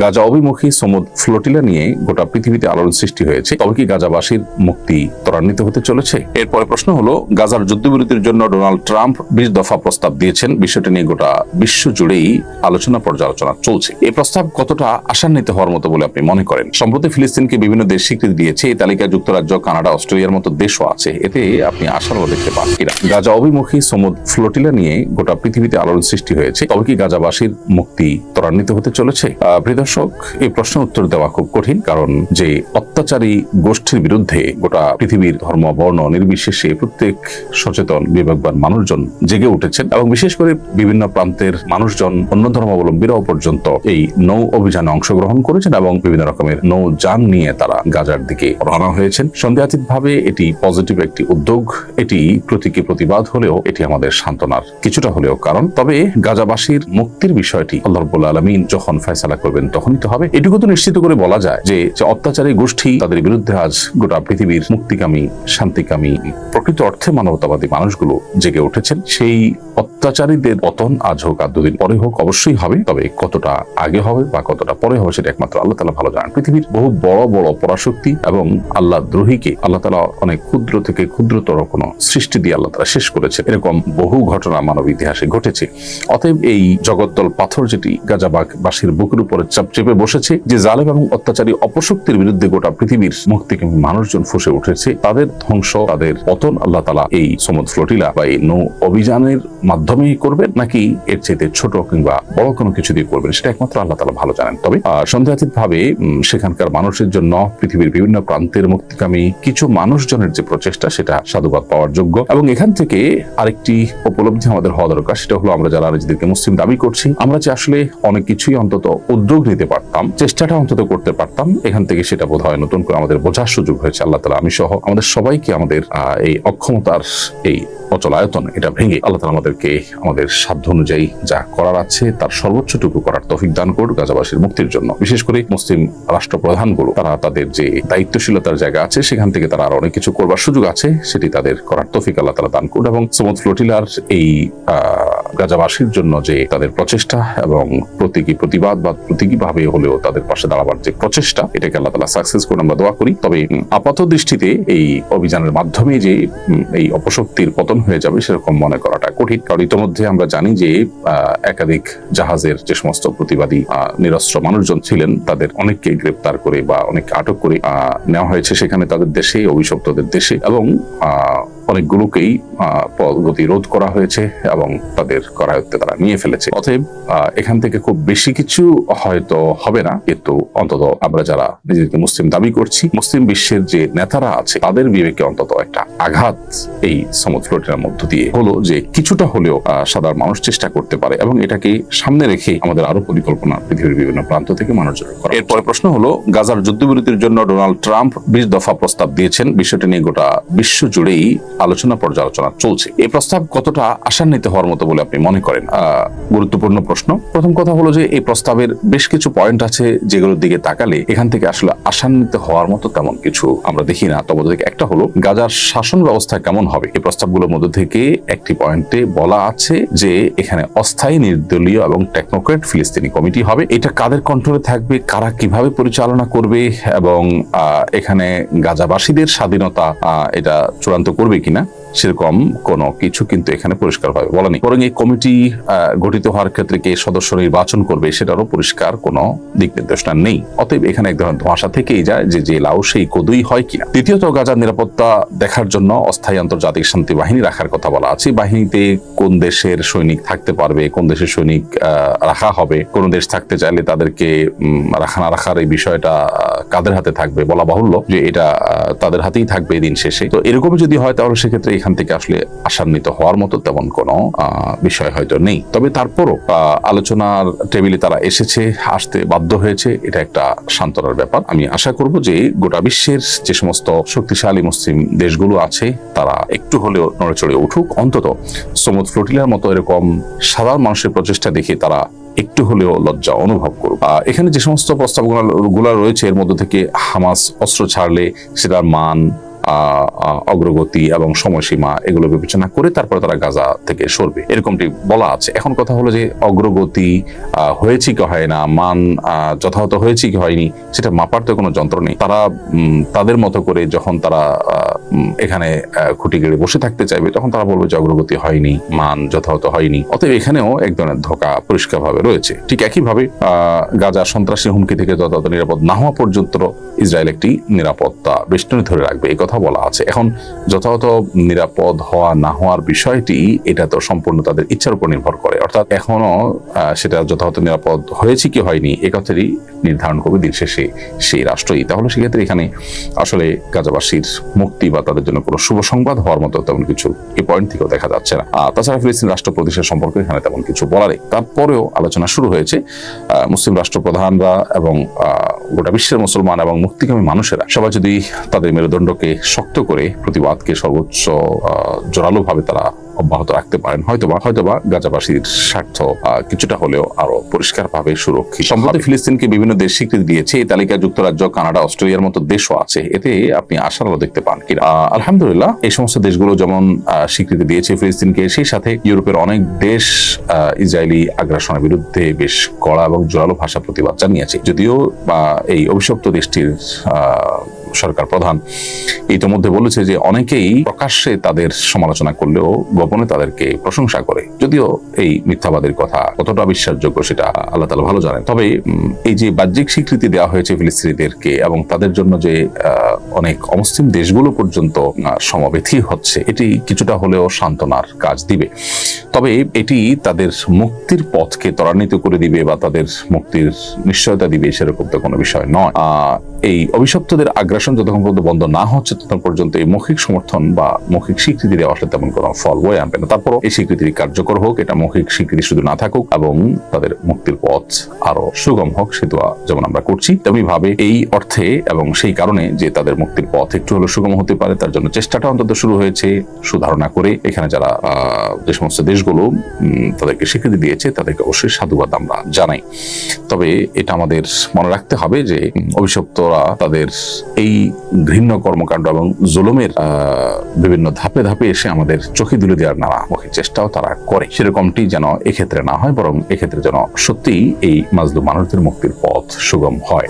গাজা অভিমুখী সমুদ ফ্লোটিলা নিয়ে গোটা পৃথিবীতে আলোড়ন সৃষ্টি হয়েছে। তবে কি গাজাবাসীর মুক্তি ত্বরান্বিত হতে চলেছে। এরপরে প্রশ্ন হলো, গাজার যুদ্ধবিরতির জন্য ডোনাল্ড ট্রাম্প বিশ দফা প্রস্তাব দিয়েছেন। বিষয়টি নিয়ে গোটা বিশ্ব জুড়েই আলোচনা পর্যালোচনা চলছে। এই প্রস্তাব কতটা আশান্বিত হওয়ার মতো বলে আপনি মনে করেন? সম্প্রতি ফিলিস্তিনকে বিভিন্ন দেশ স্বীকৃতি দিয়েছে। এই তালিকায় যুক্তরাজ্য, কানাডা, অস্ট্রেলিয়ার মতো দেশও আছে। এতে আপনি আশারও দেখতে পান কিনা? গাজা অভিমুখী সমুদ ফ্লোটিলা নিয়ে গোটা পৃথিবীতে আলোড়ন সৃষ্টি হয়েছে। তবে কি গাজাবাসীর মুক্তি ত্বরান্বিত হতে চলেছে? প্রিয় দর্শক এই প্রশ্নের উত্তর দেওয়া খুব কঠিন, কারণ যে অত্যাচারী গোষ্ঠীর বিরুদ্ধে গোটা পৃথিবীর ধর্ম, বর্ণ, নির্বিশেষে প্রত্যেক সচেতন, বিবেকবান মানুষজন জেগে উঠেছেন এবং বিশেষ করে বিভিন্ন প্রান্তের মানুষজন, অন্য ধর্মাবলম্বীরাও পর্যন্ত এই নৌ অভিযানে অংশগ্রহণ করেছেন এবং বিভিন্ন রকমের নৌ যান নিয়ে তারা গাজার দিকে রওনা হয়েছেন। সন্দেহাতীত ভাবে এটি পজিটিভ একটি উদ্যোগ। এটি প্রতীকী প্রতিবাদ হলেও এটি আমাদের সান্ত্বনার কিছুটা হলেও কারণ। তবে গাজাবাসীর মুক্তির বিষয়টি আল্লাহ আলমিন যখন ফয়সালা করবেন তখনই তো হবে। এটুকু তো নিশ্চিত করে বলা যায় যে অত্যাচারী গোষ্ঠী তাদের বিরুদ্ধে আজ গোটা পৃথিবীর মুক্তিকামী, শান্তিকামী, প্রকৃত অর্থে মানবতাবাদী মানুষগুলো জেগে উঠেছেন। সেই অত্যাচারীদের পতন আজ হোক আর দুদিন পরে হোক অবশ্যই হবে, তবে কতটা আগে হবে বা কতটা পরে হবে সেটা একমাত্র আল্লাহ তালা ভালো জানেন। পৃথিবীর বহু বড় বড় পরাশক্তি এবং আল্লাহ দ্রোহীকে আল্লাহ তালা অনেক ক্ষুদ্র থেকে ক্ষুদ্রতর কোনো সৃষ্টি দিয়ে আল্লাহ তালা শেষ করেছে এরকম বহু ঘটনা মানব ইতিহাসে ঘটেছে। অতএব এই জগদ্দল পাথর যেটি গাজাবাগবাসীর বুকের উপরে চাপ চেপে বসেছে, যে জালেম এবং অত্যাচারী অপশক্তির বিরুদ্ধে গোটা পৃথিবীর মুখ থেকে মানুষজন ফুসে উঠেছে। তাদের ধ্বংস, তাদের পতন আল্লাহ তালা এই সমুদ ফ্লোটিলা বা এই নৌ অভিযানের মাধ্যমেই করবেন, নাকি এর চেয়ে ছোট কিংবা বড় কোনো কিছু দিয়ে করবেন, সেটা একমাত্র আল্লাহ তালা ভালো জানেন। তবে সন্দেহাতীত ভাবে সেখানকার মানুষের জন্য পৃথিবীর বিভিন্ন প্রান্তের মুক্তিকামী কিছু মানুষজনের যে প্রচেষ্টা, সেটা সাধুবাদ পাওয়ার যোগ্য। এবং এখান থেকে আরেকটি উপলব্ধি আমাদের হওয়া দরকার, সেটা হলো আমরা যারা নিজেদেরকে মুসলিম দাবি করছি, আমরা যে আসলে অনেক কিছুই অন্তত উদ্যোগ নিতে পারতাম, চেষ্টাটা অন্তত করতে পারতাম, এখান থেকে সেটা বোধ হয় নতুন করে আমাদের বোঝার সুযোগ হয়েছে আল্লাহ তালা আমি সহ আমাদের সবাইকে আমাদের এই অক্ষমতার এই অচল আয়তন এটা ভেঙে আল্লাহ তালা আমাদেরকে আমাদের সাধ্য অনুযায়ী যা করার আছে তার সর্বোচ্চটুকু করার তফিক দান করুক গাজাবাসীর মুক্তির জন্য। বিশেষ করে মুসলিম রাষ্ট্রপ্রধানগুলো তারা তাদের যে দায়িত্বশীলতার জায়গা আছে সেখান থেকে তারা আর অনেক কিছু করবার সুযোগ আছে সেটি তাদের করার তফিক আল্লাহ তালা দান করুন এবং সমুদ ফ্লোটিলার এই আহ, গাজাবাসীর জন্য যে তাদের প্রচেষ্টা এবং প্রতীকী প্রতিবাদ বা প্রতীকী ভাবে হলেও তাদের পাশে দাঁড়াবার যে প্রচেষ্টা, এটাকে আল্লাহ তালা সাকসেস করে আমরা দোয়া করি। তবে আপাত দৃষ্টিতে এই অভিযানের মাধ্যমে যে এই অপশক্তির পতন হয়ে যাবে সেরকম মনে করাটা কঠিন। কারণ ইতিমধ্যে আমরা জানি যে একাধিক জাহাজের যে সমস্ত প্রতিবাদী নিরস্ত্র মানুষজন ছিলেন, তাদের অনেককে গ্রেপ্তার করে বা অনেককে আটক করে নেওয়া হয়েছে সেখানে তাদের দেশে, অভিশপ্তদের দেশে এবং অনেকগুলোকেই আহ, রোধ করা হয়েছে এবং তাদের করায়ত্তে তারা নিয়ে ফেলেছে। অতএব এখান থেকে খুব বেশি কিছু হয়তো হবে না। কিন্তু অন্তত আমরা যারা নিজেদেরকে মুসলিম দাবি করছি মুসলিম বিশ্বের যে নেতারা আছে তাদের বিবেকে অন্তত একটা আঘাত এই সমুদ্র ফ্লোটের মধ্য দিয়ে হলো যে কিছুটা হলেও সাধারণ মানুষ চেষ্টা করতে পারে এবং এটাকে সামনে রেখে আমাদের আরও পরিকল্পনা পৃথিবীর বিভিন্ন প্রান্ত থেকে মানুষজনের করা। এরপরে প্রশ্ন হলো, গাজার যুদ্ধবিরতির জন্য ডোনাল্ড ট্রাম্প বিশ দফা প্রস্তাব দিয়েছেন। বিষয়টি নিয়ে গোটা বিশ্ব জুড়েই আলোচনা পর্যালোচনা চলছে। এই প্রস্তাব কতটা আশান্বিত হওয়ার মতো বলে আপনি মনে করেন? গুরুত্বপূর্ণ প্রশ্ন। প্রথম কথা হলো যে এই প্রস্তাবের বেশ কিছু পয়েন্ট আছে যেগুলোর দিকে তাকালে এখান থেকে আসলে আশান্বিত হওয়ার মতো তেমন কিছু আমরা দেখি না। তবে একটা হলো, গাজার শাসন ব্যবস্থা কেমন হবে? এই প্রস্তাবগুলোর মধ্যে থেকে একটি পয়েন্টে বলা আছে যে, এখানে অস্থায়ী নির্দলীয় এবং টেকনোক্রেট ফিলিস্তিনি কমিটি হবে। এটা কাদের কন্ট্রোলে থাকবে? কারা কীভাবে পরিচালনা করবে? এবং এখানে গাজাবাসীদের স্বাধীনতা এটা চূড়ান্ত করবে কিনা? সেরকম কোনো কিছু কিন্তু এখানে পরিষ্কারভাবে বলা নেই বরং এই কমিটি গঠিত হওয়ার ক্ষেত্রে কে সদস্য নির্বাচন করবে সেটারও পরিষ্কার কোনো দিক নির্দেশনা নেই। অতএব এখানে এক ধরনের ধোঁয়াশা থেকেই যায় যে যে লাউ সেই কদুই হয় কিনা। দ্বিতীয়ত, গাজার নিরাপত্তা দেখার জন্য অস্থায়ী আন্তর্জাতিক শান্তি বাহিনী রাখার কথা বলা আছে। বাহিনীতে কোন দেশের সৈনিক থাকতে পারবে, কোন দেশের সৈনিক রাখা হবে, কোন দেশ থাকতে চাইলে তাদেরকে রাখা না রাখার এই বিষয়টা কাদের হাতে থাকবে বলা বাহুল্য যে এটা তাদের হাতেই থাকবে দিন শেষে। তো এরকম যদি হয় তাহলে সেক্ষেত্রে এখান থেকে আসলে আসান্বিত হওয়ার মতো তেমন কোনো বিষয় হয়তো নেই। তবে তারপরও আলোচনার টেবিলে তারা এসেছে, আসতে বাধ্য হয়েছে, এটা একটা সান্ত্বনার ব্যাপার। আমি আশা করব যে গোটা বিশ্বের যে সমস্ত শক্তিশালী মুসলিম দেশগুলো আছে, তারা একটু হলেও নড়েচড়ে উঠুক। অন্তত সমুদ ফ্লোটিলার মতো এরকম সাধারণ মানুষের প্রচেষ্টা দেখে তারা একটু হলেও লজ্জা অনুভব করুক। এখানে যে সমস্ত প্রস্তাবগুলো রয়েছে, এর মধ্যে থেকে হামাস অস্ত্র ছাড়লে সেটার মান অগ্রগতি এবং সময়সীমা এগুলো বিবেচনা করে তারপরে তারা গাজা থেকে সরবে। এরকমটি বলা আছে। এখন কথা হলো যে অগ্রগতি হয়েছে কি হয় না, মান যথাযথ হয়েছে কি হয়নি, সেটা মাপার তো কোনো যন্ত্র নেই। তারা তাদের মতো করে যখন তারা এখানে খুঁটি গেড়ে বসে থাকতে চাইবে, তখন তারা বলবে যে অগ্রগতি হয়নি, মান যথাযথ হয়নি। অতএব এখানেও এক ধরনের ধোকা পরিষ্কারভাবে রয়েছে। ঠিক একইভাবে গাজা সন্ত্রাসী হুমকি থেকে যথাযথ নিরাপদ না হওয়া পর্যন্ত ইসরায়েল একটি নিরাপত্তা বেষ্টনী ধরে রাখবে, এই কথা বলা আছে। এখন যথাযথ নিরাপদ হওয়া না হওয়ার বিষয়টি, এটা তো সম্পূর্ণ তাদের ইচ্ছার উপর নির্ভর করে। অর্থাৎ এখনও সেটা যথাযথ নিরাপদ হয়েছে কি হয়নি, এ কথারই নির্ধারণ করবে দিন শেষে সেই রাষ্ট্রই। তাহলে সেক্ষেত্রে এখানে আসলে গাজাবাসীর মুক্তি বা তাদের জন্য কোনো শুভ সংবাদ হওয়ার মতো তেমন কিছু এই পয়েন্ট থেকেও দেখা যাচ্ছে না। তাছাড়া ফিলিস্তিন রাষ্ট্র প্রতিষ্ঠা সম্পর্কে এখানে তেমন কিছু বলা নেই। তারপরেও আলোচনা শুরু হয়েছে মুসলিম রাষ্ট্রপ্রধানরা এবং গোটা বিশ্বের মুসলমান এবং মুক্তিকামী মানুষেরা সবাই যদি তাদের মেরুদণ্ডকে শক্ত করে প্রতিবাদকে সর্বোচ্চ জোরালো ভাবে তারা অব্যাহত রাখতে পারেন। হয়তোবা হয়তোবা গাজাবাসীর স্বার্থ কিছুটা হলেও আরও পরিষ্কারভাবে সুরক্ষিত সম্প্রতি ফিলিস্তিনকে বিভিন্ন দেশ স্বীকৃতি দিয়েছে। এই তালিকায় যুক্তরাজ্য কানাডা অস্ট্রেলিয়ার মতো দেশও আছে। এতে আপনি আশার আলো দেখতে পান কি আলহামদুলিল্লাহ এই সমস্ত দেশগুলো যেমন স্বীকৃতি দিয়েছে ফিলিস্তিনকে সেই সাথে ইউরোপের অনেক দেশ ইসরায়েলি আগ্রাসনের বিরুদ্ধে বেশ কড়া এবং জোরালো ভাষা প্রতিবাদ জানিয়েছে। যদিও বা এই অভিশপ্ত দেশটির আহ, সরকার প্রধান ইতিমধ্যে বলেছে যে অনেকেই প্রকাশ্যে তাদের সমালোচনা করলেও গোপনে তাদেরকে প্রশংসা করে। যদিও এই মিথ্যাবাদের কথা কতটা বিশ্বাসযোগ্য সেটা আল্লাহ তালা ভালো জানেন। তবে এই যে বাহ্যিক স্বীকৃতি দেওয়া হয়েছে ফিলিস্তিনিদেরকে এবং তাদের জন্য যে অনেক অমুসলিম দেশগুলো পর্যন্ত সমবেথী হচ্ছে, এটি কিছুটা হলেও সান্ত্বনার কাজ দিবে। তবে এটি তাদের মুক্তির পথকে ত্বরান্বিত করে দিবে বা তাদের মুক্তির নিশ্চয়তা দিবে সেরকম তো কোনো বিষয় নয়। এই অভিশপ্তদের আগ্রাসন যতক্ষণ পর্যন্ত বন্ধ না হচ্ছে ততক্ষণ পর্যন্ত এই মৌখিক সমর্থন বা মৌখিক স্বীকৃতি দেওয়া আসলে তেমন কোনো ফল বয়ে আনবে না। তারপরও এই স্বীকৃতি কার্যকর হোক এটা মৌখিক স্বীকৃতি শুধু না থাকুক এবং তাদের মুক্তির পথ আরও সুগম হোক সে যেমন আমরা করছি তেমনি ভাবে এই অর্থে এবং সেই কারণে যে তাদের মুক্তির পথ একটু হলেও সুগম হতে পারে তার জন্য চেষ্টাটা অন্তত শুরু হয়েছে। সুধারণা করে এখানে যারা যে সমস্ত দেশগুলো তাদেরকে স্বীকৃতি দিয়েছে তাদেরকে অবশ্যই সাধুবাদ আমরা জানাই। তবে এটা আমাদের মনে রাখতে হবে যে উম, অভিশপ্তরা তাদের এই ঘৃণ্য কর্মকাণ্ড এবং জুলুমের বিভিন্ন ধাপে ধাপে এসে আমাদের চোখে তুলে দেওয়ার নানামুখী চেষ্টাও তারা করে। সেরকমটি যেন এক্ষেত্রে না হয়, বরং এক্ষেত্রে যেন সত্যিই এই মাজলুম মানুষদের মুক্তির পথ সুগম হয়।